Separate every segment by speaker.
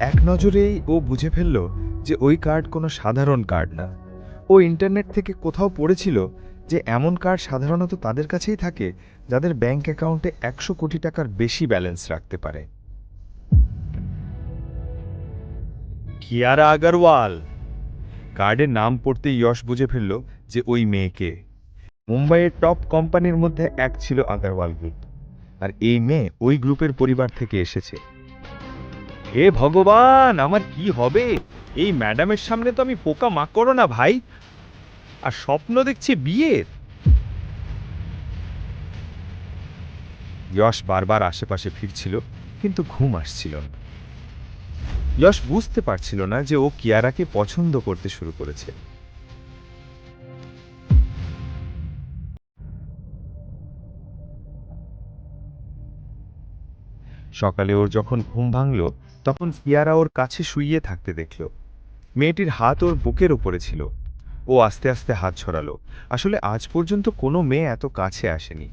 Speaker 1: এক নজরেই ও বুঝে ফেলল যে ওই কার্ড কোনো সাধারণ কার্ড না। ও ইন্টারনেট থেকে কোথাও পড়েছিল যে এমন কার্ড সাধারণত তাদের কাছেই থাকে, যাদের ব্যাংক অ্যাকাউন্টে একশো কোটি টাকার বেশি ব্যালেন্স রাখতে পারে। কিয়ারা আগরওয়াল। কার্ডের নাম পড়তে যশ বুঝে ফেলল যে ওই মেয়েকে মুম্বাইয়ের টপ কোম্পানির মধ্যে এক ছিল আগরওয়াল গ্রুপ আর এই মেয়ে ওই গ্রুপের পরিবার থেকে এসেছে। হে ভগবান, আমার কি হবে? এই ম্যাডামের সামনে তো আমি পোকা মাকড়ো না ভাই। আর স্বপ্ন দেখছি বিয়ের। যশ বারবার আশেপাশে ফিরছিল, কিন্তু ঘুম আসছিল না। যশ বুঝতে পারছিল না যে ও কিয়ারাকে পছন্দ করতে শুরু করেছে। সকালে ওর যখন ঘুম ভাঙল তখন কিয়ারা ওর কাছে শুইয়ে থাকতে দেখল। মেয়েটির হাত ওর বুকের ওপরে ছিল। ও আস্তে আস্তে হাত ছড়ালো আসলে আজ পর্যন্ত কোনো মেয়ে এত কাছে আসেনি।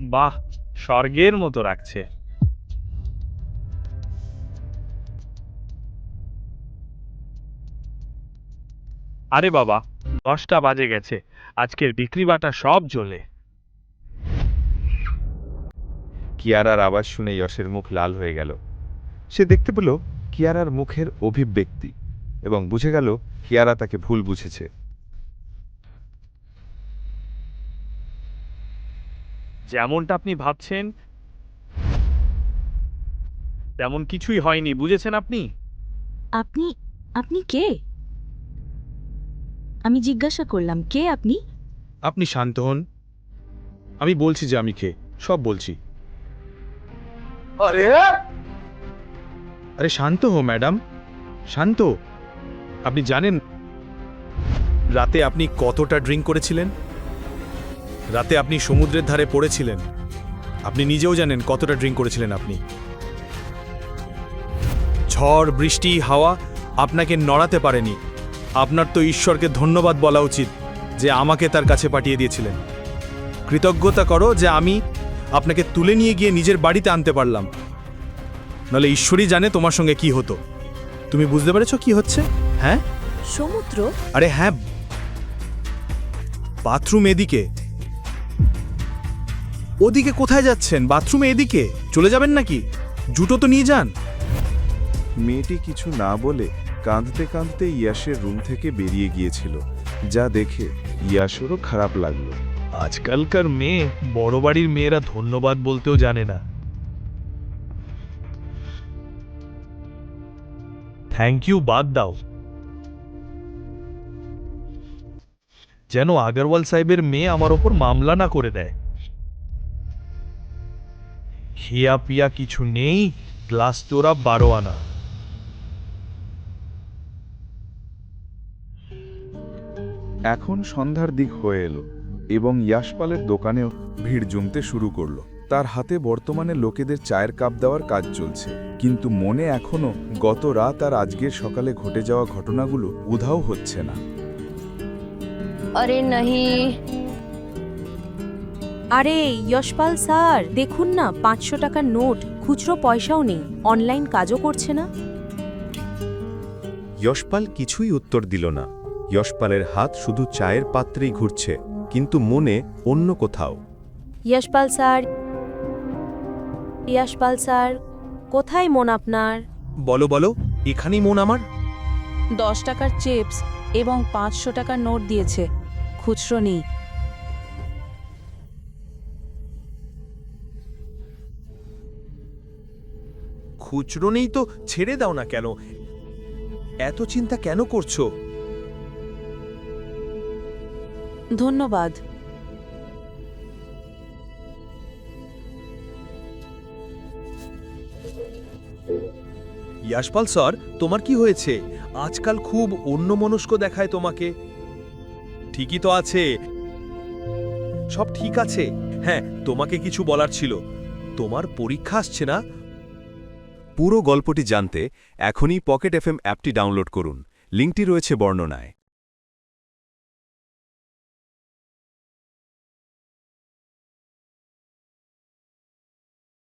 Speaker 2: বাহ, স্বর্গের মতো রাখছে। আরে বাবা দশটা বাজে গেছে। আজকের বিক্রি বাটা সব জ্বলে।
Speaker 1: কিয়ারার আওয়াজ শুনে যশের মুখ লাল হয়ে গেল। সে দেখতে পেল কিয়ারার মুখের অভিব্যক্তি এবং বুঝে গেল কিয়ারা তাকে ভুল বুঝেছে।
Speaker 2: যেমনটা আপনি ভাবছেন তেমন কিছুই হয়নি বুঝেছেন আপনি?
Speaker 3: আপনি আপনি কে? আমি জিজ্ঞাসা করলাম কে আপনি?
Speaker 4: আপনি শান্ত হন। আমি বলছি যে আমি কে সব বলছি। আরে! আরে শান্ত হো ম্যাডাম। শান্ত। আপনি জানেন রাতে আপনি কতটা ড্রিঙ্ক করেছিলেন? রাতে আপনি সমুদ্রের ধারে পড়েছিলেন। আপনি নিজেও জানেন কতটা ড্রিঙ্ক করেছিলেন আপনি। ঝড় বৃষ্টি হাওয়া আপনাকে নড়াতে পারেনি। আপনার তো ঈশ্বরকে ধন্যবাদ বলা উচিত যে আমাকে তার কাছে পাঠিয়ে দিয়েছিলেন। কৃতজ্ঞতা করো যে আমি আপনাকে তুলে নিয়ে গিয়ে নিজের বাড়িতে আনতে পারলাম। নাহলে ঈশ্বরই জানে তোমার সঙ্গে কি হতো। তুমি বুঝতে পেরেছ কি হচ্ছে? হ্যাঁ?
Speaker 3: সমুদ্র?
Speaker 4: আরে হ্যাঁ। বাথরুম এদিকে। ওদিকে কোথায় যাচ্ছেন? বাথরুমে এদিকে। চলে যাবেন নাকি? জুটো তো নিয়ে যান।
Speaker 5: মেয়েটি কিছু না বলে কাঁদতে কাঁদতে ইয়াসের রুম থেকে বেরিয়ে গিয়েছিল, যা দেখে ইয়াসেরও খারাপ লাগল।
Speaker 2: আজকালকার মেয়ে বড় বাড়ির মেয়েরা ধন্যবাদ বলতেও জানে না। থ্যাংক ইউ বাদ দাও। যেন আগরওয়াল সাহেবের মেয়ে আমার ওপর মামলা না করে দেয়। হিয়া পিয়া কিছু নেই, গ্লাস তোরা বারো আনা।
Speaker 5: এখন সন্ধ্যার দিক হয়ে এলো এবং ইয়াসপালের দোকানেও ভিড় জমতে শুরু করল। তার হাতে বর্তমানে লোকেদের চায়ের কাপ দেওয়ার কাজ চলছে। কিন্তু মনে এখনও গত রাত আর আজকের সকালে ঘটে যাওয়া ঘটনাগুলো উধাও হচ্ছে না।
Speaker 6: আরে নাহি।
Speaker 3: আরে যশপাল স্যার দেখুন না পাঁচশো টাকার নোট খুচরো পয়সাও নেই অনলাইন কাজও করছে না।
Speaker 7: যশপাল কিছুই উত্তর দিল না। যশপালের হাত শুধু চায়ের পাত্রেই ঘুরছে কিন্তু মনে অন্য কোথাও।
Speaker 3: যশপাল স্যার যশপাল স্যার কোথায় মন আপনার?
Speaker 4: বলো বলো এখানেই মন আমার।
Speaker 8: দশ টাকার চিপস এবং পাঁচশো টাকার নোট দিয়েছে খুচরো নেই।
Speaker 4: খুচরো নেই তো ছেড়ে দাও না কেন? এত চিন্তা কেন করছ?
Speaker 8: ধন্যবাদ।
Speaker 4: ইয়াশপাল স্যার তোমার কি হয়েছে? আজকাল খুব অন্যমনস্ক দেখায় তোমাকে। ঠিকই তো আছে। সব ঠিক আছে। হ্যাঁ তোমাকে কিছু বলার ছিল। তোমার পরীক্ষা আসছে না?
Speaker 7: পুরো গল্পটি জানতে এখনই পকেট এফএম অ্যাপটি ডাউনলোড করুন। লিঙ্কটি রয়েছে বর্ণনায়।